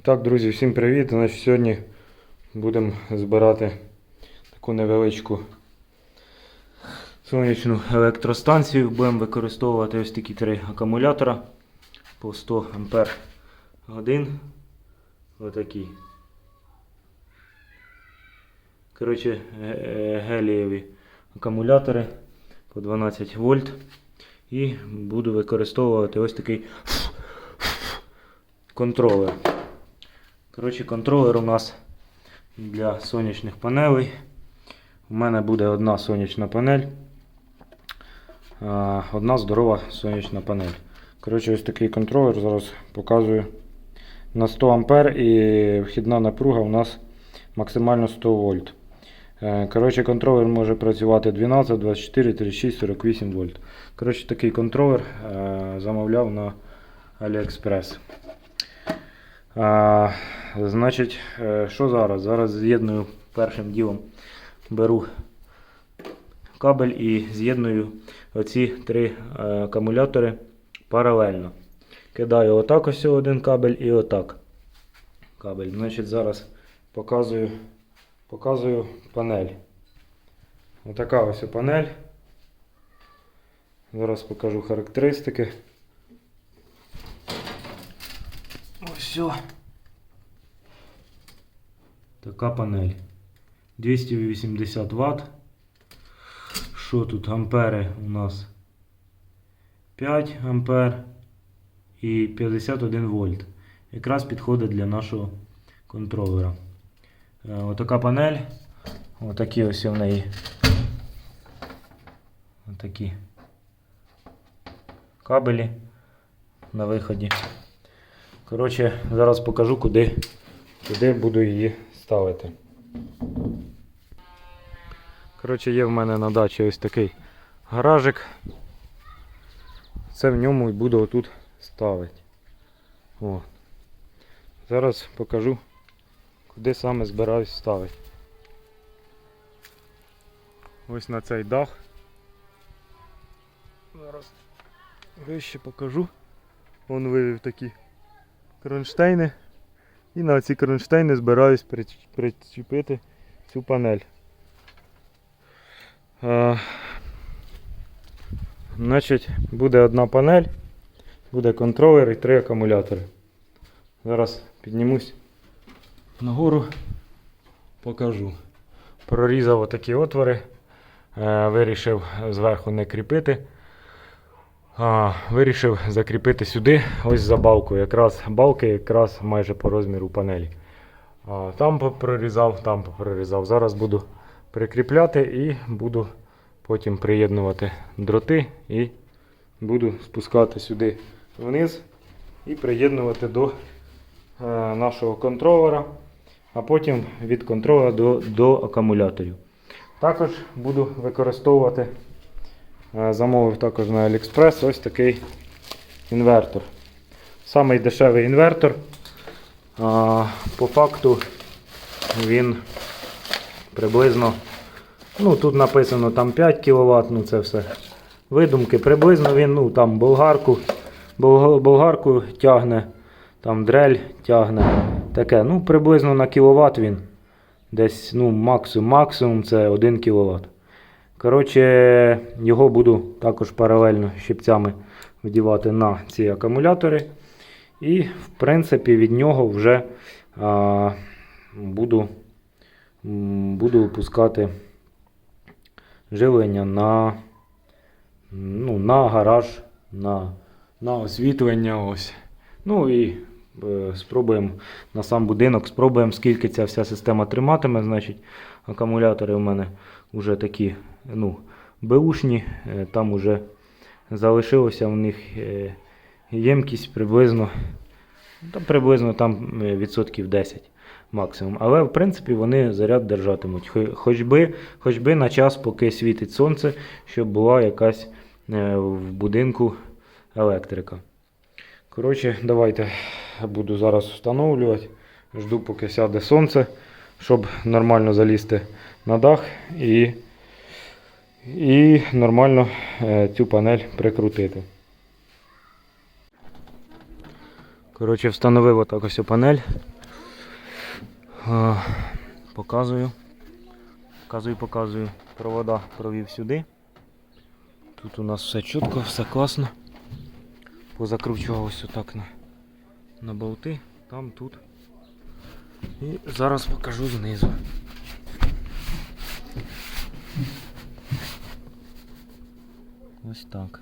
І так, друзі, всім привіт. Значить, сьогодні будемо збирати таку невеличку сонячну електростанцію. Будемо використовувати ось такі три акумулятора по 100 ампер годин. Отакі. Коротше, е, гелієві акумулятори по 12 вольт. І буду використовувати ось такий контролер. Коротше, контролер у нас для сонячних панелей. У мене буде одна сонячна панель. Одна здорова сонячна панель. Коротше, ось такий контролер зараз показую на 100 А і вхідна напруга у нас максимально 100 вольт. Е, Коротше, контролер може працювати 12, 24, 36, 48 вольт. Коротше, такий контролер е, замовляв на AliExpress. Значить, е, що зараз? Зараз з'єдную першим ділом беру кабель і з'єдную оці три е, акумулятори паралельно. Кидаю отак ось один кабель і отак. Кабель. Значить, зараз показую, показую панель. Отака ось панель. Зараз покажу характеристики. Ось. Така панель. 280 Вт. Що тут? Ампери у нас 5 ампер і 51 вольт. Якраз підходить для нашого контролера. Е, Отака панель. Отакі ось в неї. Отакі кабелі на виході. Коротше, зараз покажу, куди, куди буду її ставити. Коротше, є в мене на дачі ось такий гаражик. Це в ньому і буду отут ставити. О. Зараз покажу, куди саме збираюсь ставити. Ось на цей дах. Зараз вище покажу. Вон вивів такі кронштейни. І на ці кронштейни збираюсь прич- причепити цю панель. А, значить, буде одна панель, буде контролер і три акумулятори. Зараз піднімусь нагору, покажу. Прорізав отакі отвори, е, вирішив зверху не кріпити. А, вирішив закріпити сюди, ось за балку. Якраз балки якраз майже по розміру панелі. А, там прорізав, там прорізав. Зараз буду прикріпляти і буду потім приєднувати дроти і буду спускати сюди вниз і приєднувати до е, нашого контролера, а потім від контролера до, до акумуляторів. Також буду використовувати Замовив також на AliExpress ось такий інвертор. Самий дешевий інвертор. По факту він приблизно, ну тут написано там 5 кВт, ну це все видумки. Приблизно він ну там болгарку, болгарку тягне, там дрель тягне. Таке, ну приблизно на кіловат він. Десь ну, максимум, максимум це 1 кВт. Коротше, його буду також паралельно щипцями вдівати на ці акумулятори. І, в принципі, від нього вже а, буду, буду випускати живлення на, ну, на гараж, на, на освітлення. Ось. Ну і е, спробуємо на сам будинок, спробуємо, скільки ця вся система триматиме. Значить, акумулятори у мене вже такі ну, беушні, е, там вже залишилося в них е, ємкість приблизно, та приблизно там е, відсотків 10 максимум. Але в принципі вони заряд держатимуть. Хоч би, хоч би на час, поки світить сонце, щоб була якась в будинку електрика. Коротше, давайте буду зараз встановлювати. Жду, поки сяде сонце, щоб нормально залізти на дах і, і нормально е, цю панель прикрутити. Коротше, встановив отак ось панель. Показую. Показую, показую. Провода провів сюди. Тут у нас все чітко, все класно. Позакручував ось отак на, на болти, там, тут. І зараз покажу знизу. Ось так.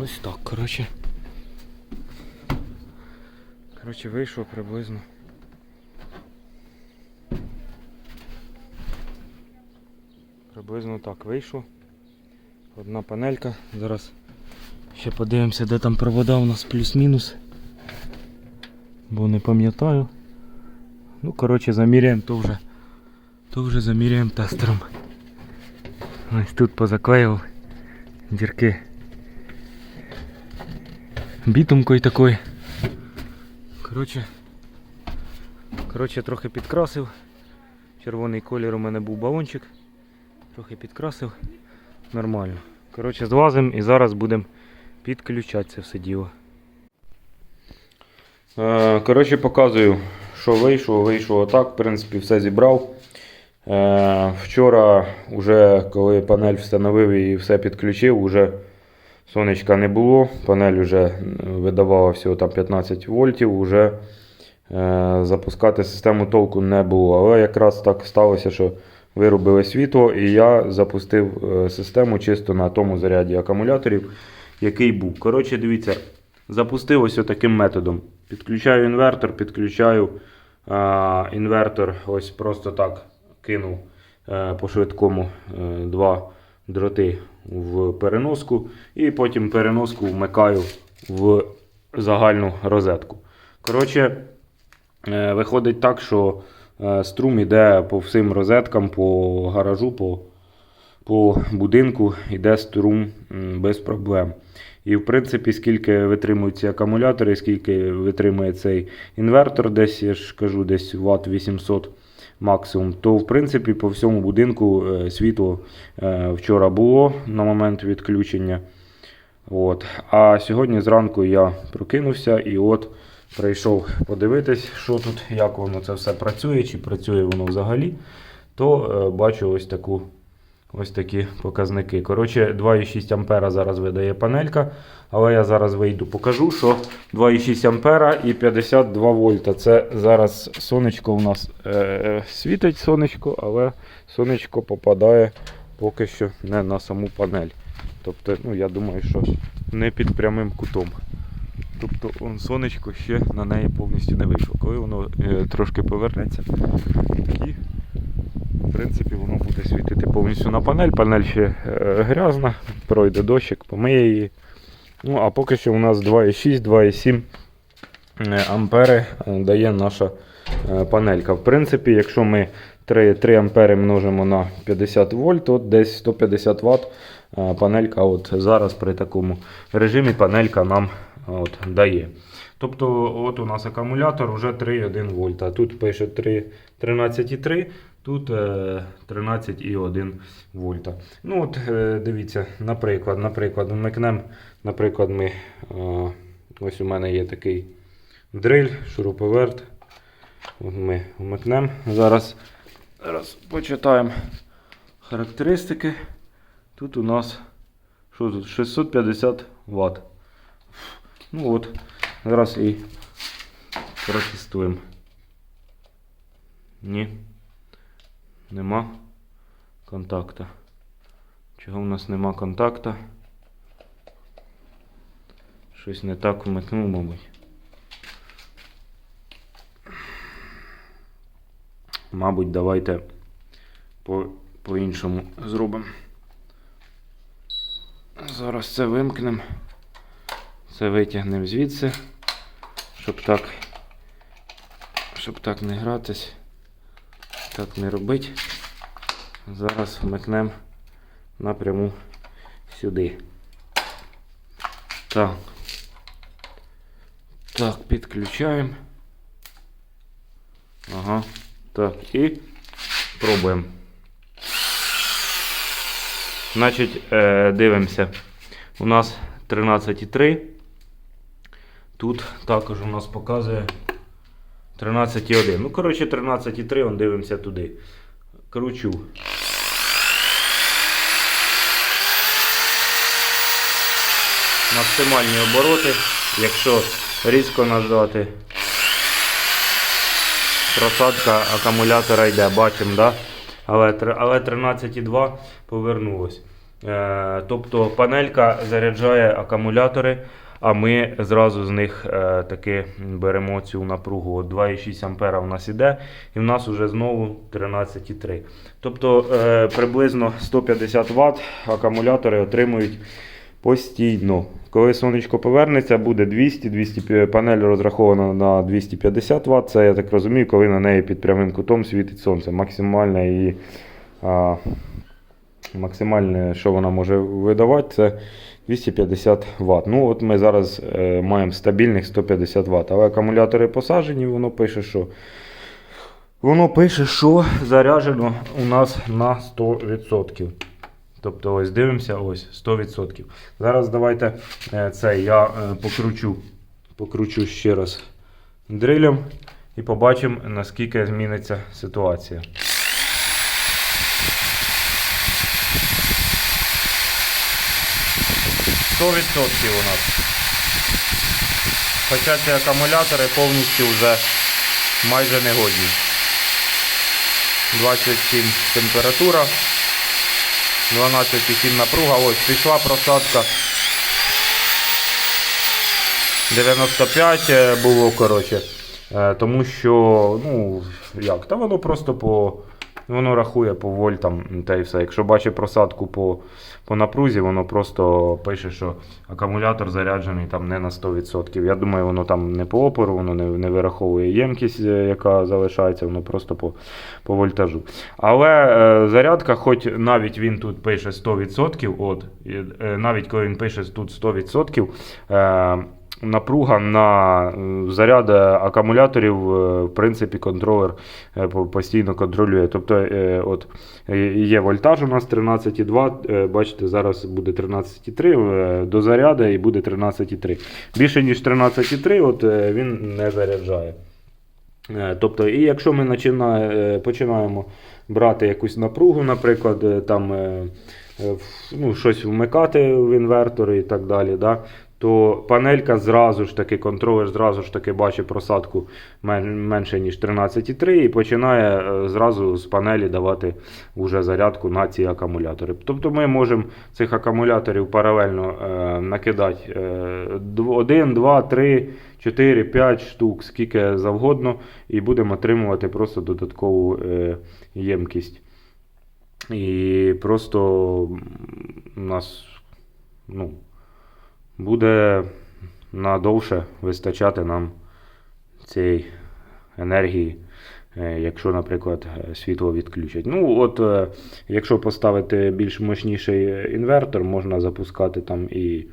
Ось так, коротше. Коротше, вийшов приблизно. Приблизно так вийшов. Одна панелька. Зараз ще подивимося, де там провода у нас плюс-мінус. Бо не пам'ятаю. Ну, коротше, заміряємо, то вже, то вже заміряємо тестером. Ось тут позаклеїв дірки бітумкою такою. Коротше, коротше, трохи підкрасив. Червоний колір у мене був балончик. Трохи підкрасив. Нормально. Коротше, злазимо і зараз будемо підключати це все діло. Е, Коротше, показую, що вийшло. Вийшло отак. В принципі, все зібрав. Е, Вчора, вже коли панель встановив і все підключив, вже сонечка не було. Панель вже видавала всього там 15 вольтів. Вже е, запускати систему толку не було. Але якраз так сталося, що виробили світло, і я запустив систему чисто на тому заряді акумуляторів, який був. Коротше, дивіться, запустив таким методом. Підключаю інвертор, підключаю а, інвертор, ось просто так кинув е, по швидкому е, два дроти в переноску, і потім переноску вмикаю в загальну розетку. Коротше, е, виходить так, що струм іде по всім розеткам, по гаражу, по, по будинку, йде струм без проблем. І в принципі, скільки витримують ці акумулятори, скільки витримує цей інвертор, десь я ж кажу, десь Вт 800 максимум, то в принципі по всьому будинку е, світло е, вчора було на момент відключення. От. А сьогодні зранку я прокинувся і от прийшов подивитись, що тут, як воно це все працює, чи працює воно взагалі, то е, бачу ось таку. Ось такі показники. Коротше, 2,6 ампера зараз видає панелька, але я зараз вийду, покажу, що 2,6 ампера і 52 вольта. Це зараз сонечко у нас е, світить сонечко, але сонечко попадає поки що не на саму панель. Тобто, ну, я думаю, що не під прямим кутом. Тобто он, сонечко ще на неї повністю не вийшло. Коли воно е, трошки повернеться, і в принципі, воно буде світити повністю на панель. Панель ще е, грязна, пройде дощик, помиє її. Ну, а поки що у нас 2,6, 2,7 е, ампери е, дає наша панелька. В принципі, якщо ми 3, 3 ампери множимо на 50 вольт, то десь 150 Вт панелька от зараз при такому режимі панелька нам от, дає. Тобто от у нас акумулятор вже 3,1 вольта. Тут пише 3, 13,3, тут е, 13,1 вольта. Ну от е, Дивіться, наприклад, наприклад, вмикнемо, наприклад, ми, е, ось у мене є такий дриль, шуруповерт. От ми вмикнемо. Зараз, зараз почитаємо характеристики. Тут у нас що тут? 650 Вт. Ну от, зараз і протестуємо. Ні. Нема контакта. Чого в нас нема контакта? Щось не так вмикнув, мабуть. Мабуть, давайте по, по-іншому зробимо. Зараз це вимкнемо. Це витягнемо звідси, щоб так, щоб так не гратись, так не робити. Зараз вмикнемо напряму сюди. Так. Так, підключаємо. Ага. Так, і пробуємо. Значить, е, дивимося. У нас 13,3. Тут також у нас показує 13,1. Ну, коротше, 13,3, он дивимося туди. Кручу. Максимальні обороти. Якщо різко нажати, просадка акумулятора йде, бачимо, да? але, але 13,2 повернулось. Е, тобто панелька заряджає акумулятори, а ми зразу з них е, таки беремо цю напругу. От 2,6 ампера у нас іде, і в нас вже знову 13,3. Тобто е, приблизно 150 Вт акумулятори отримують постійно. Коли сонечко повернеться, буде 200, 200 панель розрахована на 250 Вт. Це я так розумію, коли на неї під прямим кутом світить сонце. Максимальне її. А, максимальне, що вона може видавати, це 250 Вт. Ну, от ми зараз е, маємо стабільних 150 Вт. Але акумулятори посаджені, воно пише, що. Воно пише, що заряджено у нас на 100%. Тобто, ось дивимося, ось 100%. Зараз давайте е, це я е, покручу, покручу ще раз дрилем і побачимо, наскільки зміниться ситуація. Сто відсотків у нас. Хоча ці акумулятори повністю вже майже негодні. 27 температура. 12,7 напруга. Ось пішла просадка. 95 е, було, коротше. Е, Тому що, ну, як, та воно просто по. Воно рахує по вольтам та і все. Якщо бачить просадку по, по напрузі, воно просто пише, що акумулятор заряджений там не на 100%. Я думаю, воно там не по опору, воно не, не вираховує ємкість, е, яка залишається, воно просто по, по вольтажу. Але е, зарядка, хоч навіть він тут пише 100%, от, е, навіть коли він пише тут 100%, е, напруга на е, заряд акумуляторів, е, в принципі, контролер е, постійно контролює. Тобто, от, є вольтаж у нас 13,2, е, бачите, зараз буде 13,3 е, до заряду і буде 13,3. Більше ніж 13,3 от, він не заряджає. Тобто, і якщо ми починає, починаємо брати якусь напругу, наприклад, там ну, щось вмикати в інвертори і так далі, да, то панелька зразу ж таки, контролер зразу ж таки бачить просадку менше, ніж 13,3 і починає е, зразу з панелі давати вже зарядку на ці акумулятори. Тобто ми можемо цих акумуляторів паралельно е, накидати 1, 2, 3, 4, 5 штук, скільки завгодно, і будемо отримувати просто додаткову е, ємкість. І просто у нас ну, буде надовше вистачати нам цієї енергії, е, якщо, наприклад, е, світло відключать. Ну, от, е, якщо поставити більш мощніший інвертор, можна запускати там і.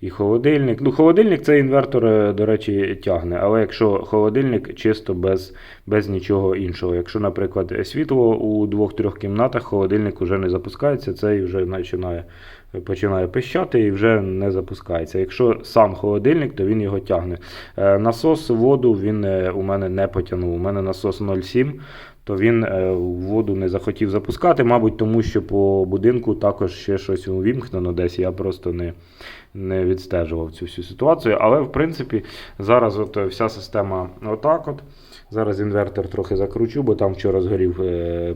І холодильник. Ну, холодильник цей інвертор, е, до речі, тягне. Але якщо холодильник чисто без, без нічого іншого. Якщо, наприклад, світло у двох-трьох кімнатах, холодильник вже не запускається, цей вже починає, починає пищати і вже не запускається. Якщо сам холодильник, то він його тягне. Е, Насос воду він е, у мене не потягнув. У мене насос 0,7. То він воду не захотів запускати, мабуть, тому що по будинку також ще щось увімкнено десь. Я просто не, не відстежував цю всю ситуацію. Але в принципі зараз от е, вся система отак. от. Зараз інвертор трохи закручу, бо там вчора згорів е,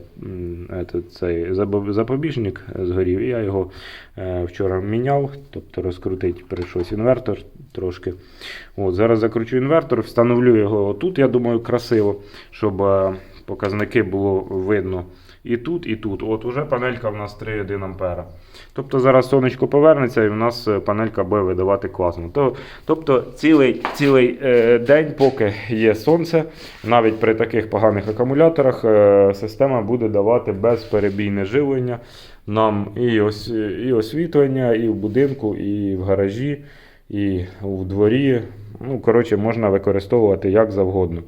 цей запобіжник згорів, і я його е, вчора міняв, тобто розкрутить прийшовся інвертор трошки. От, зараз закручу інвертор, встановлю його отут, я думаю, красиво, щоб е, показники було видно і тут, і тут. От уже панелька в нас 3,1 ампера. Тобто зараз сонечко повернеться і в нас е, панелька буде видавати класно. Тобто цілий, цілий е, день, поки є сонце, навіть при таких поганих акумуляторах, е, система буде давати безперебійне живлення нам і, ос, і освітлення, і в будинку, і в гаражі, і в дворі. Ну, коротше, можна використовувати як завгодно.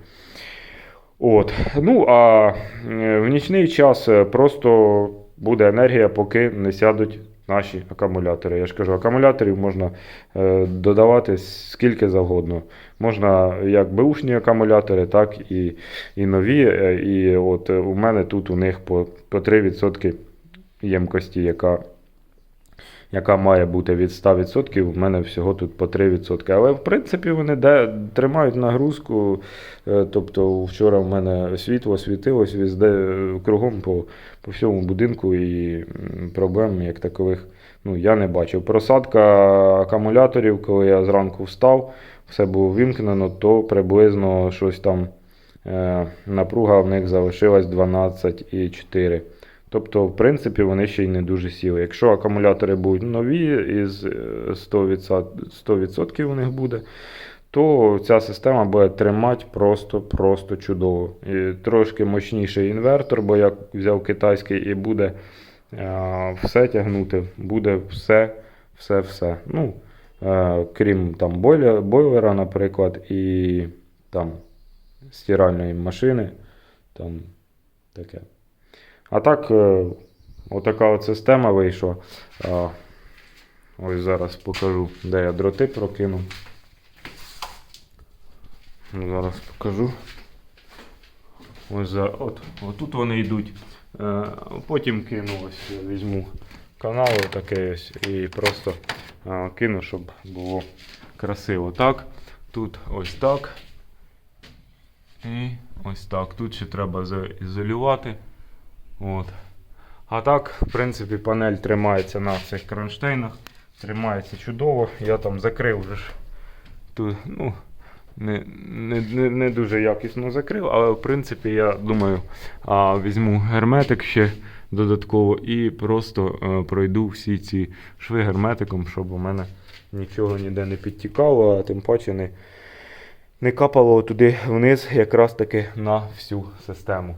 От. Ну, а е, в нічний час е, просто буде енергія, поки не сядуть наші акумулятори. Я ж кажу, акумуляторів можна е, додавати скільки завгодно. Можна як беушні акумулятори, так і, і нові. І от у мене тут у них по, по 3% ємкості, яка, яка має бути від 100%. У мене всього тут по 3%. Але в принципі вони де, тримають нагрузку. Е, Тобто вчора в мене світло світилось везде е, кругом по, по всьому будинку і проблем як такових ну, я не бачив. Просадка акумуляторів, коли я зранку встав, все було вимкнено, то приблизно щось там е, напруга в них залишилась 12,4. Тобто, в принципі, вони ще й не дуже сіли. Якщо акумулятори будуть нові, із е, 100%, 100% у них буде, то ця система буде тримати просто-просто чудово. І трошки мощніший інвертор, бо я взяв китайський і буде е, все тягнути, буде все, все, все. Ну, е, крім там бойлера, наприклад, і там стиральної машини. Там таке. А так, е, отака от система вийшла. Ось зараз покажу, де я дроти прокинув. Ну, Зараз покажу. Ось от, отут вони йдуть. Е, потім кину ось візьму канал такий ось і просто е, кину, щоб було красиво. Так. Тут ось так. І ось так. Тут ще треба заізолювати. От. А так, в принципі, панель тримається на цих кронштейнах. Тримається чудово. Я там закрив вже ж тут, ну, не, не, не, дуже якісно закрив, але в принципі, я думаю, а, візьму герметик ще додатково і просто е, пройду всі ці шви герметиком, щоб у мене нічого ніде не підтікало, а тим паче не, не капало туди вниз якраз таки на всю систему.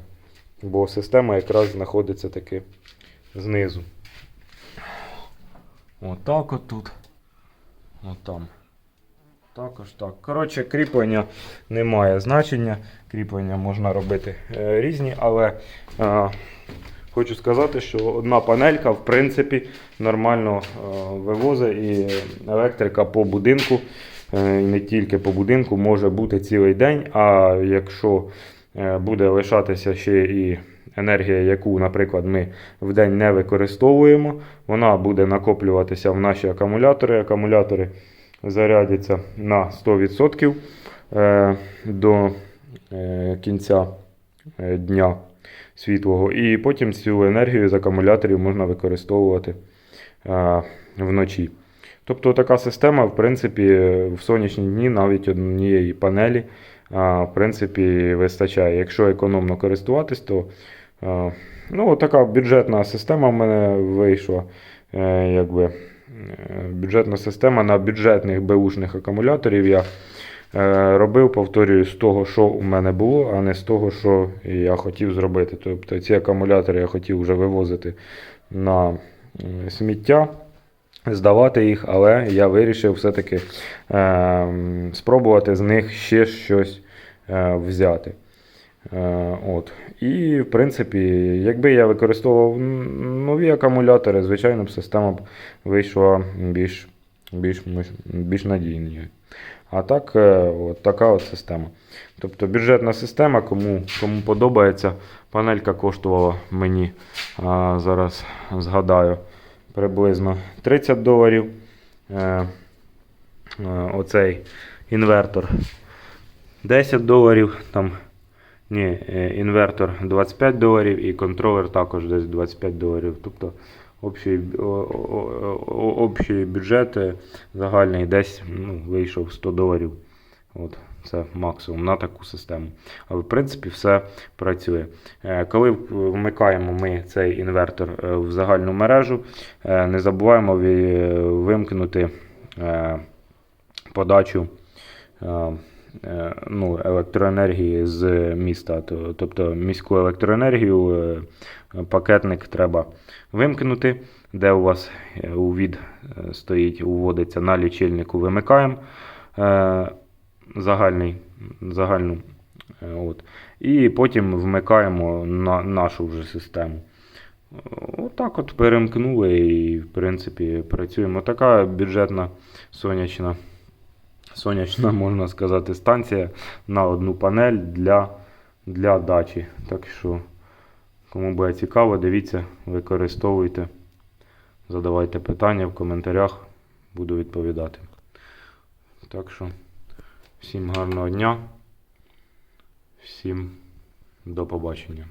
Бо система якраз знаходиться таки знизу. Отак от тут. От там. Також так. Коротше, кріплення не має значення. Кріплення можна робити е, різні, але е, хочу сказати, що одна панелька, в принципі, нормально е, вивозить і електрика по будинку, е, не тільки по будинку, може бути цілий день. А якщо е, буде лишатися ще і енергія, яку, наприклад, ми в день не використовуємо, вона буде накоплюватися в наші акумулятори. Акумулятори зарядяться на 100% е, до е, кінця е, дня світлого. І потім цю енергію з акумуляторів можна використовувати е, вночі. Тобто така система, в принципі, в сонячні дні навіть однієї панелі в принципі, вистачає. Якщо економно користуватись, то ну, така бюджетна система в мене вийшла. Е, якби, е, бюджетна система на бюджетних беушних акумуляторів я е, робив, повторюю, з того, що у мене було, а не з того, що я хотів зробити. Тобто ці акумулятори я хотів вже вивозити на сміття здавати їх, але я вирішив все-таки е, спробувати з них ще щось е, взяти. Е, от. І, в принципі, якби я використовував нові акумулятори, звичайно б система б вийшла більш, більш, більш надійною. А так, е, от така от система. Тобто бюджетна система, кому, кому подобається, панелька коштувала мені, а, зараз згадаю, приблизно 30 доларів. Е, е, оцей інвертор 10 доларів. Там, ні, е, інвертор 25 доларів і контролер також десь 25 доларів. Тобто общий, общий бюджет загальний десь ну, вийшов 100 доларів. От, це максимум на таку систему. Але в принципі все працює. Е, Коли вмикаємо ми цей інвертор е, в загальну мережу, е, не забуваємо вимкнути подачу ну, електроенергії з міста. Тобто міську електроенергію пакетник треба вимкнути, де у вас увід стоїть, уводиться на лічильнику, вимикаємо загальний, загальну. е, От. І потім вмикаємо на нашу вже систему. Отак от перемкнули і, в принципі, працюємо. Така бюджетна сонячна, сонячна, можна сказати, станція на одну панель для, для дачі. Так що, кому буде цікаво, дивіться, використовуйте, задавайте питання в коментарях, буду відповідати. Так що, всім гарного дня, всім до побачення.